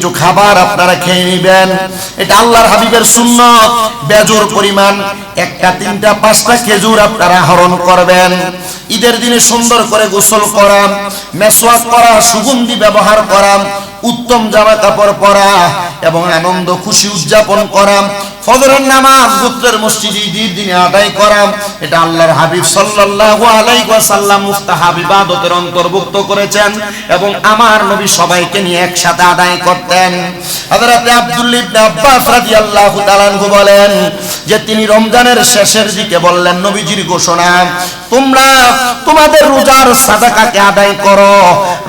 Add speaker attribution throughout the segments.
Speaker 1: কিছু খাবার আপনারা খেয়ে নেবেন। এটা আল্লাহর হাবিবের সুন্নত। বেজোর পরিমাণ একটা, তিনটা, পাঁচটা খেজুর আপনারা হরণ করবেন। ঈদের দিনে সুন্দর করে গোসল করা মেসওয়াক করা, সুগন্ধি ব্যবহার করা, উত্তম জামা কাপড় পরা এবং আনন্দ খুশি উদযাপন করা, ফজরের নামাজ গোত্রের মসজিদে, ঈদের দিনে আদায় করা, এটা আল্লাহর হাবিব সাল্লাল্লাহু আলাইহি ওয়াসাল্লাম মুস্তাহাব ইবাদতের অন্তর্ভুক্ত করেছেন এবং আমার নবী সবাইকে নিয়ে একসাথে আদায় করতেন। হযরত আব্দুল্লাহ ইবনে আব্বাস রাদিয়াল্লাহু তাআলা বলেন যে তিনি রমজানের শেষের দিকে বললেন, নবীজির ঘোষণা তোমরা তোমাদের রোজার সাদাকাকে আদায় করো।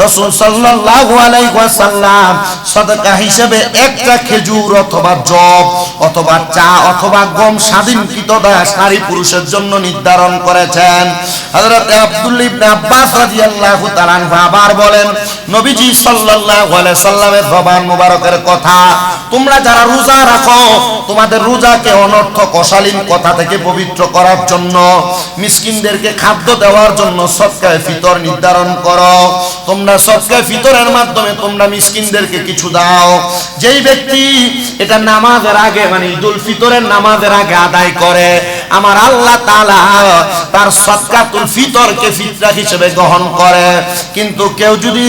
Speaker 1: রাসূল সাল্লাল্লাহু আলাইহি ওয়াসাল্লাম সাদাকা হিসেবে একটা খেজুর অথবা জব অথবা চা অথবা গম স্বাধীনকৃত দাস নারী পুরুষের জন্য নির্ধারণ করেছেন। হযরত আব্দুল্লাহ ইবনে আব্বাস রাদিয়াল্লাহু তাআলা আবার বলেন, নবীজি সাল্লাল্লাহু আলাইহি সাল্লামের জবান মুবারকের কথা, তোমরা যারা রোজা রাখো, তোমাদের রোজাকে অনর্থক অশালীন কথা থেকে পবিত্র করার জন্য, মিসকিনদেরকে খাদ্য দেওয়ার জন্য সৎকায় ফিতর নির্ধারণ করো। তোমরা সৎকায় ফিতরের মাধ্যমে তোমরা মিসকিনদেরকে কিছু দাও। যেই ব্যক্তি এটা নামাজের আগে মানে ঈদুল ফিতরের নামাজের আগে আদায় করে আমার আল্লাহ তাআলা তার সদকাতুল ফিতরকে ফিতরা হিসেবে গ্রহণ করে। কিন্তু কেউ যদি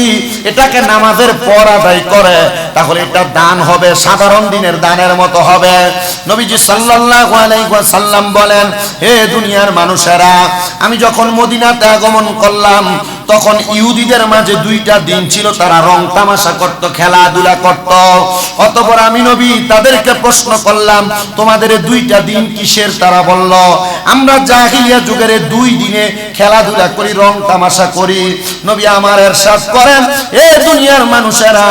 Speaker 1: এটাকে নামাজের পর আদায় করে, তাহলে এটা দান হবে, সাধারণ দিনের দানের মতো হবে। নবীজি সাল্লাল্লাহু বলেন, হে দুনিয়ার মানুষেরা, আমি যখন মদিনাতে আগমন করলাম, তখন ইহুদিদের মাঝে দুইটা দিন ছিল, তারা রং তামাশা করত, খেলাধুলা করত। অতপর আমি নবী তাদেরকে প্রশ্ন করলাম, তোমাদের দুইটা দিন কিসের? তারা বলল আমরা জাহিলিয়া যুগের দুই দিনে খেলাধুলা করি রং তামাশা করি। নবী আমার এরশাদ করেন, এ দুনিয়ার মানুষেরা,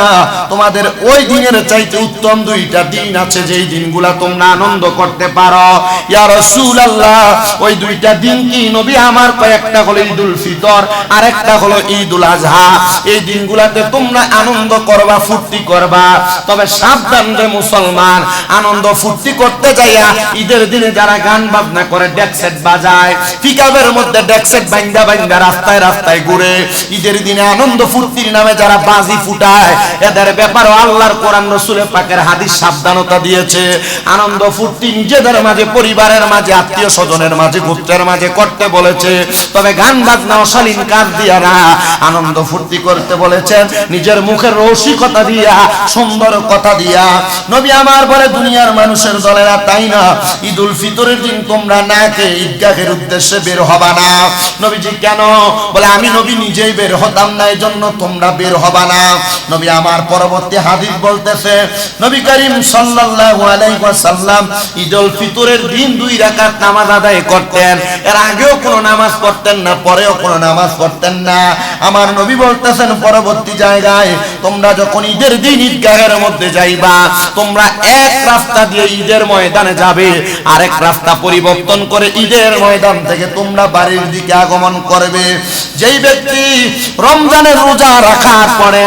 Speaker 1: তোমাদের ওই দিনের চাইতে উত্তম দুইটা দিন আছে, যেই দিনগুলা তোমরা আনন্দ করতে পারো। ইয়া রাসূলুল্লাহ, ওই দুইটা দিন কি নবী আমার কয়েকটা হলো ঈদুল ফিতর আর একটা হলো ঈদুল আজহা। এই দিনগুলাতে তোমরা আনন্দ করবা, ফুর্তি করবা। তবে সাবধান রে মুসলমান, আনন্দ ফুর্তি করতে যাইয়া ঈদের দিনে যারা গান বাজনা করে, ডেকসেট বাজায়, পিকআপের মধ্যে ডেকসেট বাইন্দা বাইন্দা রাস্তায় রাস্তায় ঘুরে ঈদের দিনে আনন্দ ফুর্তির নামে যারা বাজি ফুটায়, এদের ব্যাপারও আল্লাহর কোরআন রসুলের পাকের হাদিস সাবধানতা দিয়েছে। আনন্দ ফুর্তি নিজেদের মাঝে, পরিবারের মাঝে, আত্মীয় স্বজনের মাঝে, গোত্রের মাঝে করতে বলেছে। তবে গান বাজনা অশালীন কাজ দিয়া না। আনন্দ ফুর্তি করতে বলেছেন, নিজের মুখের রসিকতা দিয়া, সুন্দর কথা দিয়া। নবী আমার বলে, দুনিয়ার মানুষের দলেরা তাই না? ঈদুল ফিতরের দিন তোমরা না খেয়ে ঈদগাহের উদ্দেশ্যে বের হবা না। নবীজি কেন? বলে, আমি নবী নিজেই বের হতাম না এই জন্য তোমরা বের হবা না। নবী আমার পরবর্তী হাদিস বলতেছে, নবী করিম সাল্লাল্লাহু আলাইহি ওয়াসাল্লাম ঈদুল ফিতরের দিন দুই রাকাত নামাজ আদায় করতেন। এর আগেও কোনো নামাজ পড়তেন না, পরেও কোনো নামাজ পড়তেন না। আমার নবী বলতেছেন, পরবর্তী জায়গায় তোমরা যখন ঈদের দিন ঈদগাহের মধ্যে যাইবা, তোমরা এক রাস্তা দিয়ে ঈদের ময়দানে যাবে, আরেক রাস্তা পরিবর্তন করে ঈদের ময়দান থেকে তোমরা বাড়ির দিকে আগমন করবে। যেই ব্যক্তি রমজানের রোজা রাখার পরে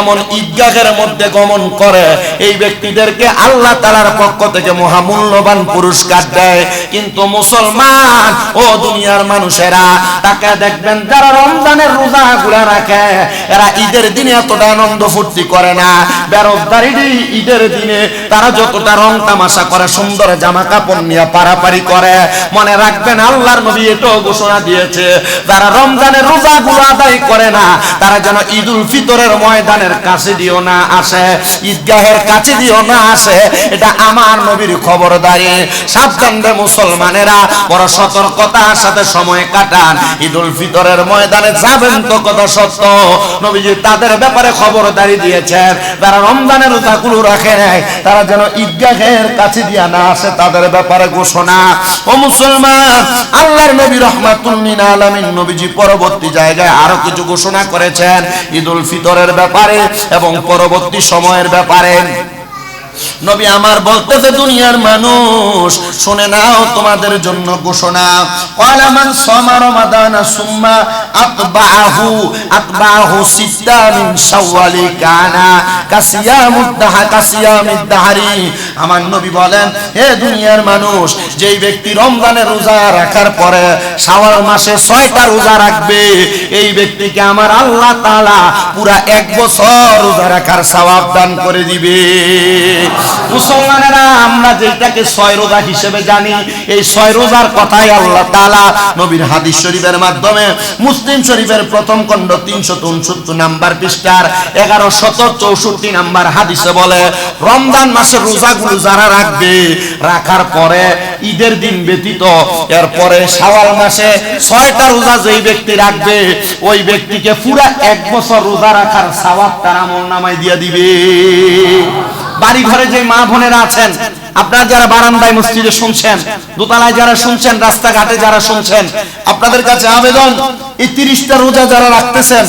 Speaker 1: এমন ঈদগাহের মধ্যে গমন করে, এই ব্যক্তিদেরকে আল্লাহ তালার পক্ষ থেকে মহামূল্যবান পুরস্কার দেয়। কিন্তু মুসলমান ও দুনিয়ার মানুষেরা তাকে দেখবেন, যারা রমজানের রোজা গুলা রাখে, এরা ঈদের দিনে এতটা আনন্দ ফুর্তি করে না। বেরোজগারি ঈদের দিনে তারা যতটা রং তামাশা করে, সুন্দর জামা কাপড় নিয়ে পারাপারি করে। মনে রাখবেন, আল্লাহর নবী এটাও ঘোষণা দিয়েছে, যারা রমজানের রোজা গুলো আদায় করে না, তারা যেন ঈদুল ফিতরের ময়দানের কাছে দিও না আসে, ঈদগাহের কাছে দিও না আসে, এটা আমার নবীর খবরদারি। সাবধান রে মুসলমানেরা, বড় সতর্কতার সাথে সময় কাটান, ঈদুল ফিতরের ময়দানে যাবেন তো কথা সত্য। নবীজি তাদের ব্যাপারে খবরদারি দিয়েছেন, যারা রমজানের রোজাগুলো রাখে তারা যেন ঈদগাহের কাছে দিয়া না আসে, তাদের ব্যাপারে ঘোষণা। ও মুসলমান, আল্লাহর নবী রহমাতুল্লিন আলামিন নবীজি পরবর্তী জায়গায় আরও কিছু ঘোষণা করেছেন ঈদুল ফিতরের ব্যাপারে এবং পরবর্তী সময়ের ব্যাপারে। নবী আমার বলতেছে, দুনিয়ার মানুষ, শুনে নাও তোমাদের জন্য ঘোষণা। ক্বালা মান সামা রমাদানা সুম্মা আতবাহু আতবাহু সিত্তা মিন শাওয়ালি কানা, কাসিয়ামুদ দাহা দাহারি। আমার নবী বলেন, হে দুনিয়ার মানুষ, যেই ব্যক্তি রমজানের রোজা রাখার পরে শাওয়াল মাসে ছয়টা রোজা রাখবে, এই ব্যক্তিকে আমার আল্লাহ তাআলা পুরা এক বছর রোজা রাখার সওয়াব দান করে দিবে। মুসলমানেরা, আমরা যেটাকে ছয় রোজা হিসেবে জানি, এই ছয় রোজার কথাই আল্লাহ তাআলা নবীর হাদিস শরীফের মাধ্যমে মুসলিম শরীফের প্রথম খণ্ড তিনশো উনসত্তর নাম্বার পৃষ্ঠার এগারো শত চৌষট্টি নাম্বার হাদিসে বলে, রমজান মাসের রোজাগুলো যারা রাখবে, রাখার পরে ঈদের দিন ব্যতীত, এরপরে শাওয়াল মাসে ছয়টা রোজা যেই ব্যক্তি রাখবে, ওই ব্যক্তিকে পুরা এক বছর রোজা রাখার সওয়াব তার আমল নামায় দিয়ে দিবে। বাড়ি ঘরে যে মা বোনেরা আছেন, আপনারা যারা বারান্দায় মসজিদে শুনছেন, দোতলায় যারা শুনছেন, রাস্তাঘাটে যারা শুনছেন, আপনাদের কাছে আবেদন, এই তিরিশটা রোজা যারা রাখতেছেন,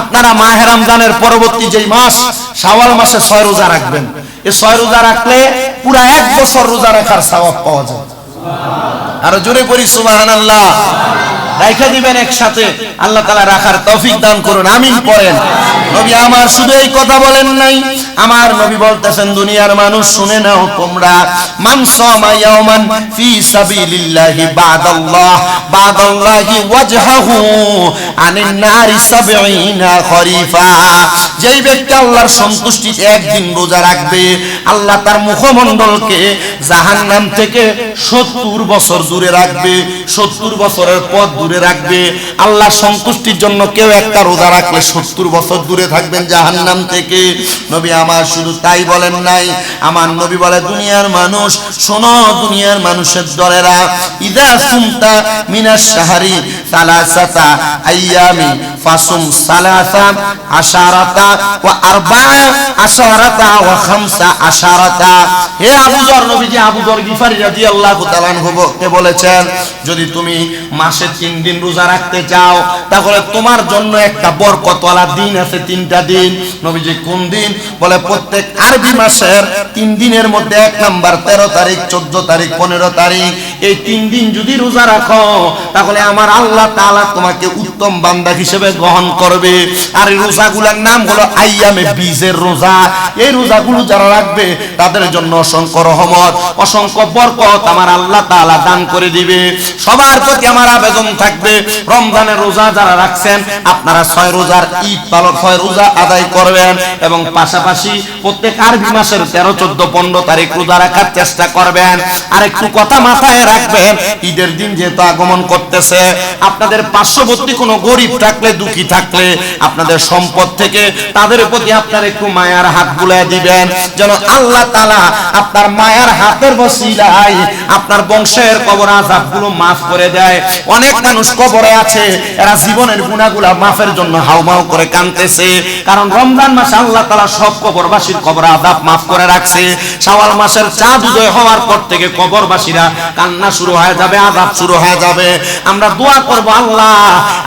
Speaker 1: আপনারা মাহে রমজানের পরবর্তী যেই মাস, শাওয়াল মাসে ছয় রোজা রাখবেন। এই ছয় রোজা রাখলে পুরা এক বছর রোজা রাখার সওয়াব পাওয়া যায়। আরও জোরে করি সুবহানাল্লাহ। রাইখা দিবেন একসাথে, আল্লাহ তালা রাখার তৌফিক দান করুন, আমিন পড়েন নবী আমার শুধু এই কথা বলেন নাই। আমার নবী বলতেছেন, দুনিয়ার মানুষ শুনে নাও তোমরা, মান সামা ফি সাবিলিল্লাহি বাদাল্লাহ, বাদাল্লাহি ওয়াজহাহু আনিন নারি সাবঈনা খরিফা। যেই ব্যক্তি আল্লাহর সন্তুষ্টিতে একদিন রোজা রাখবে, আল্লাহ তার মুখমণ্ডলকে জাহান্নাম থেকে সত্তর বছর দূরে রাখবে, সত্তর বছরের পথ দূরে রাখবে। আল্লাহ সন্তুষ্টির জন্য কেউ একটা রোজা রাখলে সত্তর বছর দূরে থাকবেন জাহান্নাম থেকে। নবী আমার শুধু তাই বলেন নাই। আমার নবী বলে, দুনিয়ার মানুষ, শোনো, দুনিয়ার মানুষের দলেরা, ইদা সুমতা মিনাস শাহরি সালাসাতা আইয়ামি ফাসুম সালাসা আশারাতা ওয়া আরবা আশারাতা ওয়া হে আবু যর নবীজি, আবু যর গিফারি রাদিয়াল্লাহু তাআলা কে বলেছেন, যদি তুমি মাসে তিন দিন রোজা রাখতে চাও, তাহলে তোমার জন্য একটা বরকতওয়ালা দিন আছে তিনটা দিন। নবীজি, কোন দিন? বলে, প্রত্যেক আরবি মাসের তিন দিনের মধ্যে এক নাম্বার, তেরো তারিখ, চোদ্দ তারিখ, পনেরো তারিখ এই তিন দিন যদি রোজা রাখো, তাহলে আমার আল্লাহ তাআলা তোমাকে উত্তম বান্দা হিসেবে গ্রহণ করবে। আর এই রোজাগুলোর নাম হলো আইয়ামে বীজের রোজা। এই রোজাগুলো যারা রাখবে, তাদের জন্য অসংখ্য রহমত, অসংখ্য বরকত আমার আল্লাহ তাআলা দান করে দিবে। সবার প্রতি আমার আবেদন থাকবে, রমজানের রোজা যারা রাখছেন, আপনারা ছয় রোজার ঈদ পালন, ছয় রোজা আদায় করবেন এবং পাশাপাশি প্রত্যেক আরবি মাসের তেরো, চোদ্দ, পনেরো তারিখ রোজা রাখার চেষ্টা করবেন। আর একটু কথা মাথায় রাখবেন ঈদের দিন যেহেতু আগমন করতেছে, আপনাদের পার্শ্ববর্তী কোনো গরিব থাকলে, দুঃখী থাকলে আপনাদের সম্পদ থেকে তাদের প্রতি আপনার একটু মায়ার হাত বুলাই দিবেন। যেন আল্লাহ তালা আপনার মায়ার হাতের বসিলাই আপনার বংশের কবর মাফ করে দেয়। অনেক মানুষ কবরে আছে, এরা জীবনের গুণাগুলা মাফের জন্য হাউমাউ করে কানতেছে কারণ রমজান মাসে আল্লাহ তালা সব কবরবাসীর কবর আজাব মাফ করে রাখছে। শাওয়াল মাসের চাঁদ উদয় হওয়ার পর থেকে কবরবাসীরা কান্না শুরু হয়ে যাবে আজাব শুরু হয়ে যাবে। আমরা দোয়া করব, আল্লাহ,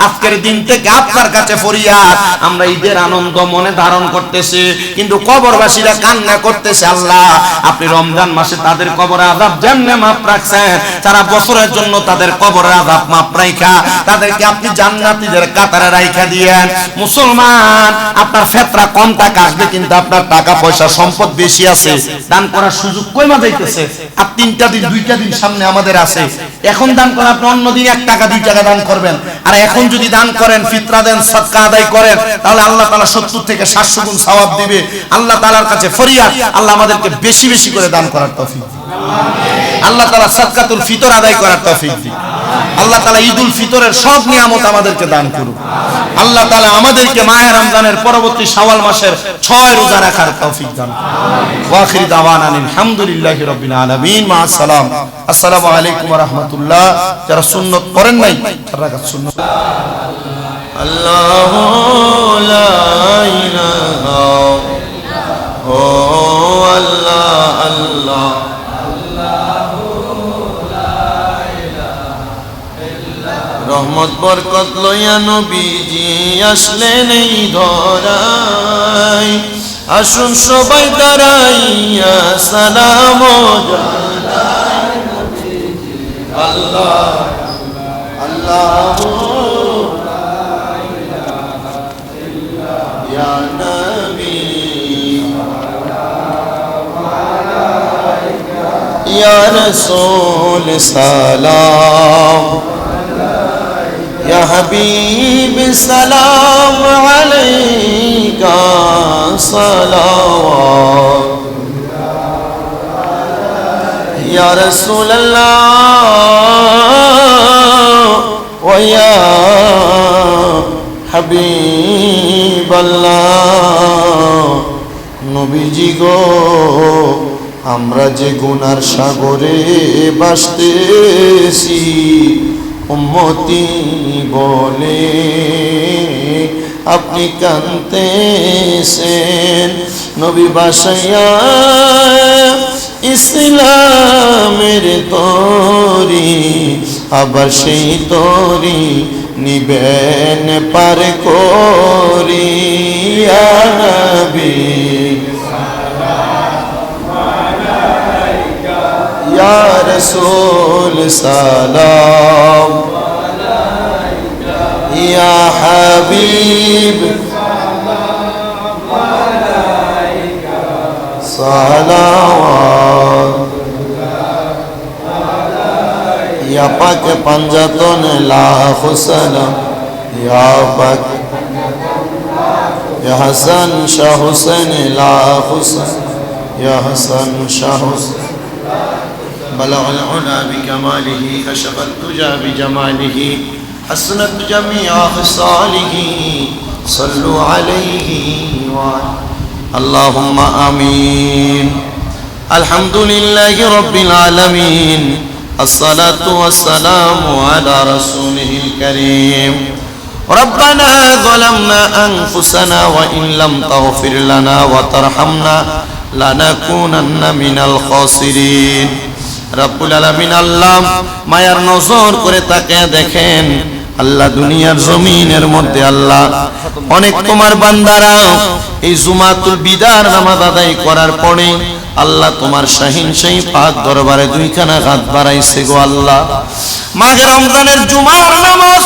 Speaker 1: আজকের দিন থেকে আপনার কাছে ফরিয়াদ। আমরা ঈদের আনন্দ মনে ধারণ করতেছি, কিন্তু কবরবাসীরা কান্না করতেছে, আল্লাহ, আপনি রমজান মাসে তাদের কবর আজাব যেমনে মাপ রাখছেন। সারা বছরের জন্য তাদের কবর আজাব মাপ রাইখা। তাদেরকে আপনি জান্নাতীদের কাতারে রাইখা দিয়েন। মুসলমান, আপনার ফেতরা কম টাকা আসবে, কিন্তু আপনার টাকা পয়সা সম্পদ বেশি আছে। দান করার সুযোগ কই মা যাইতেছে? আর তিনটা দিন, দুইটা দিন সামনে আমাদের আছে। এখন দান করেন, আপনি অন্য দিন এক টাকা, দুই টাকা দান করবেন। আর এখন যদি দান করেন, ফিতরা দেন সৎকা আদায় করেন, তাহলে আল্লাহ তালা সত্তর থেকে সাতশো গুণ সওয়াব দিবে। আল্লাহ তালার কাছে ফরিয়াদ, আল্লাহ আমাদেরকে বেশি বেশি করে দান করার তৌফিক। আল্লাহ তালা সৎকাতুল ফিতর আদায় করার তৌফিক দিন আল্লাহ তালা ঈদুল ফিতরের সব নিয়ামত আমাদেরকে দান করুন আল্লাহ তালা আমাদেরকে মায়ের রমজানের পরবর্তী শাওয়াল মাসের ছয় রোজা রাখার তৌফিক দান ওয়াখির দাওয়ান আলহামদুলিল্লাহি রাব্বিল আলামিন। মা আসসালাম আসসালামু আলাইকুম রাহমাতুল্লাহ। যারা সুন্নত করেন নাই, তারা সুন্নত
Speaker 2: আল্লাহ আল্লাহ। রহমত বরকত লইয়া নবীজি আসলেন এই ধরায়। আসুন সবাই দাঁড়াইয়া সালাম আল্লাহ আল্লাহ ইয়া নবী ইয়া রাসূল সালাম يا حبيب سلام عليك صلوات يا رسول الله ويا حبيب الله নবীজি গো আমরা যে গুনার সাগরে বাসতেছি উম্মতি বলে। আপনি কানতেছেন নবী বাসাইয়া ইসলামের তরি, আবার সেই তরি নিবেন পার করি ইয়া নবী। ইয়া রসুল সালাম ইয়া হাবিব সালাম ইয়া পাক পাঞ্জাতন লাখ সালাম ইয়া পাক ইয়া হাসান শাহ হুসেন লাখ সালাম ইয়া হাসান শাহ হুসেন بلغ العلا بكماله كشف الدجى بجماله حسنت جميع خصاله صلوا عليه وعلى اللهم آمين. الحمد لله رب العالمين الصلاة والسلام على رسوله الكريم. ربنا ظلمنا أنفسنا وإن لم تغفر لنا وترحمنا لنكونن من الخاسرين. রাব্বুল আলামিন আল্লাহ মায়ার নজর করে তাকে দেখেন, আল্লাহ দুনিয়ার জমিনের মধ্যে আল্লাহ অনেক তোমার বান্দারা এই জুমাতুল বিদার নামাজ আদায় করার পরে আল্লাহ তোমার শাহিন শাহী পাক দরবারে দুইখানা হাত বাড়াইছে গো আল্লাহ। মাঘে রমজানের জুমার নামাজ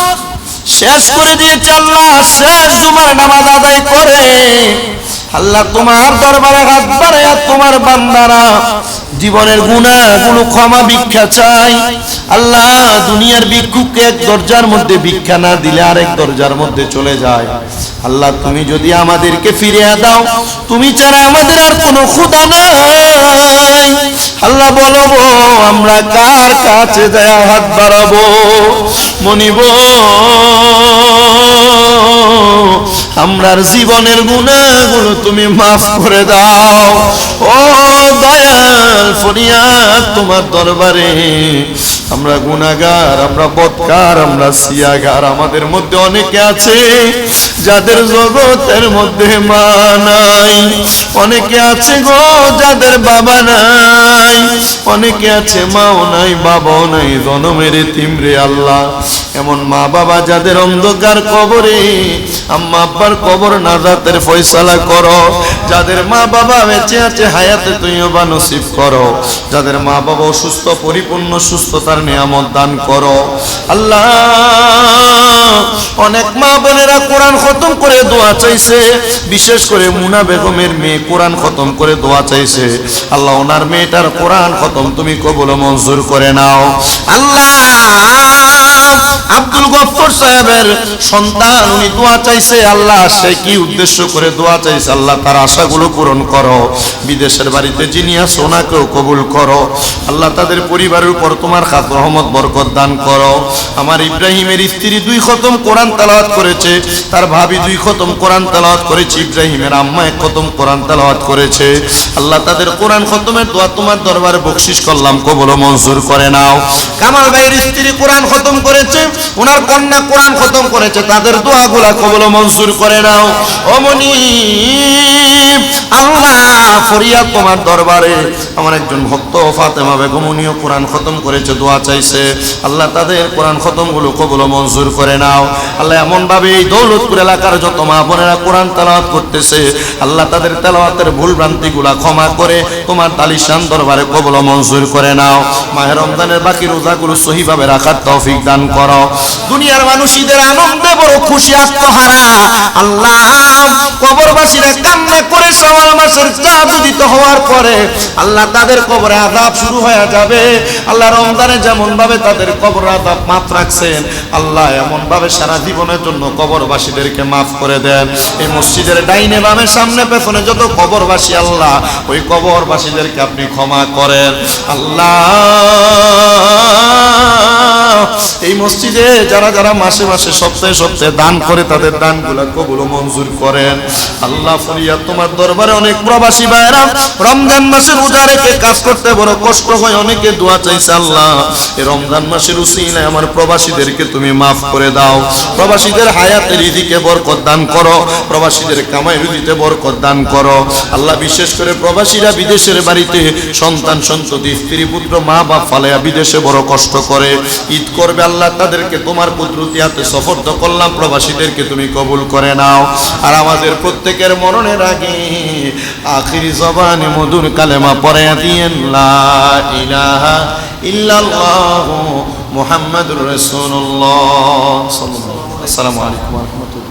Speaker 2: শেষ করে দিয়েছে আল্লাহ, শেষ জুমার নামাজ আদায় করে। আল্লাহ তোমার দরবারে হাত বাড়াইয়া তোমার বান্দারা জীবনের গুণাগুলো ক্ষমা ভিক্ষা চাই। আল্লাহ দুনিয়ার ভিক্ষুককে এক দরজার মধ্যে ভিক্ষা না দিলে আরেক দরজার মধ্যে চলে যায়। আল্লাহ তুমি যদি আমাদেরকে ফিরিয়ে দাও তুমি ছাড়া আমাদের আর কোনো ক্ষুদা নাই। আল্লাহ বলো গো, আমরা কার কাছে যায় হাত বাড়াবো? মনিব আমরার জীবনের গুণাগুলো তুমি মাফ করে দাও। ও দয়াল ফরিয়াদ, তোমার দরবারে আমরা গুনাগার আমরা বৎকার আমরা সিয়াগার। আমাদের মধ্যে অনেকে আছে যাদের জগতের মধ্যে মা নাই। অনেকে আছে গো যাদের বাবা নাই। অনেকে আছে মাও নাই, বাবাও নাই, জনমের তিমরে আল্লাহ। এমন মা বাবা যাদের অন্ধকার কবরে, আম্মা আব্বার কবর নাজাতের ফয়সালা করো। যাদের মা বাবা বেঁচে আছে হায়াতে তুইও বা নসিব করো। যাদের মা বাবা অসুস্থ, পরিপূর্ণ, সুস্থতার নিয়ামত দান করো। আল্লাহ, অনেক মা বোনেরা কোরআন খতম করে দোয়া চাইছে। বিশেষ করে মুনা বেগমের মেয়ে কোরআন খতম করে দোয়া চাইছে। আল্লাহ, ওনার মেয়েটার কোরআন খতম তুমি কবুল মঞ্জুর করে নাও। আল্লাহ আব্দুল গফর সাহেবের সন্তান, উনি দোয়া চাইছে, আল্লাহ, সে কি উদ্দেশ্য করে দোয়া চাইছে? আল্লাহ, তার আশাগুলো পূরণ করো। বিদেশের বাড়িতে যিনি আছে, ওনাকেও কবুল করো। আল্লাহ, তাদের পরিবারের উপর তোমার খাত রহমত, বরকত দান করো। আমার ইব্রাহিমের স্ত্রী দুই খতম কোরআন তালাওয়াত করেছে। তার ভাবি দুই খতম কোরআন তালাওয়াত করেছে। ইব্রাহিমের আম্মা এক খতম কোরআন তালাওয়াত করেছে। আল্লাহ, তাদের কোরআন খতমের দোয়া তোমার দরবারে বকশিস করলাম, কবল মঞ্জুর করে নাও। কামাল ভাইয়ের স্ত্রী কোরআন খতম করেছে, ওনার কন্যা কোরআন খতম করেছে, তাদের দোয়াগুলা কবল মঞ্জুর করে নাও। অমনি আল্লাহ ফরিয়াদ তোমার দরবারে, আমার একজন ভক্ত ফাতেমা বেগম উনিও কোরআন খতম করেছে, দোয়া চাইছে। আল্লাহ তাদের কোরআন খতমগুলো কবুল মঞ্জুর করে নাও। আল্লাহ এমনভাবে এই দৌলতপুর এলাকার যত মা বোনেরা কোরআন তেলাওয়াত করতেছে, আল্লাহ তাদের তেলাওয়াতের ভুল ভ্রান্তিগুলা ক্ষমা করে তোমার তালিশান দরবারে কবুল মঞ্জুর করে নাও। মাহের রমজানের বাকি রোজাগুলো সহিভাবে রাখার তৌফিক দান করো। দুনিয়ার মানুষ ঈদের আনন্দে বড় খুশি আত্মহারা। আল্লাহ কবরবাসীরা কান্না করে সওয়াল মাসের চাঁদ উদিত হওয়ার পরে আল্লাহ তাদের কবরে আদাব শুরু হয়ে যাবে। আল্লাহ রমজানে যেমন ভাবে তাদের কবর আদাব মাফ রাখছেন, আল্লাহ এমন ভাবে সারা জীবনের জন্য কবরবাসীদেরকে মাফ করে দেন। এই মসজিদের ডাইনে বামে সামনে পেছনে যত কবরবাসী, আল্লাহ ওই কবরবাসীদেরকে আপনি ক্ষমা করেন। আল্লাহ এই মসজিদে যারা যারা মাসে মাসে, সপ্তাহে সপ্তাহে দান করে, তাদের দানগুলো কবুল মঞ্জুর করেন। আল্লাহ ফরিয়াদ, তোমার দরবারে অনেক প্রবাসী ভাইরা রমজান মাসে রোজা রেখে কাজ করতে বড় কষ্ট হয়, অনেকে দোয়া চাইছে আল্লাহ এই রমজান মাসের উসিলায় আমার প্রবাসীদেরকে তুমি মাফ করে দাও। প্রবাসীদের হায়াতের ইদিকে বরকত দান করো, প্রবাসীদের কামাই রুজিতে বরকত দান করো। আল্লাহ বিশেষ করে প্রবাসীরা বিদেশের বাড়িতে সন্তান সন্ততি, স্ত্রী, পুত্র মা বাপ ফালাইয়া বিদেশে বড় কষ্ট করে। ঈদ করবে আল্লাহ, তাদেরকে তোমার কুদরতি হাতে সফর্দ করলাম, প্রবাসীদেরকে তুমি কবুল করে নাও। আর আমাদের প্রত্যেকের মরণের আগে আখিরি জবানে মধুর কালেমা পরে দিয়েন ইলাহা ইল্লাল্লাহু আসসালামু আলাইকুম ওয়া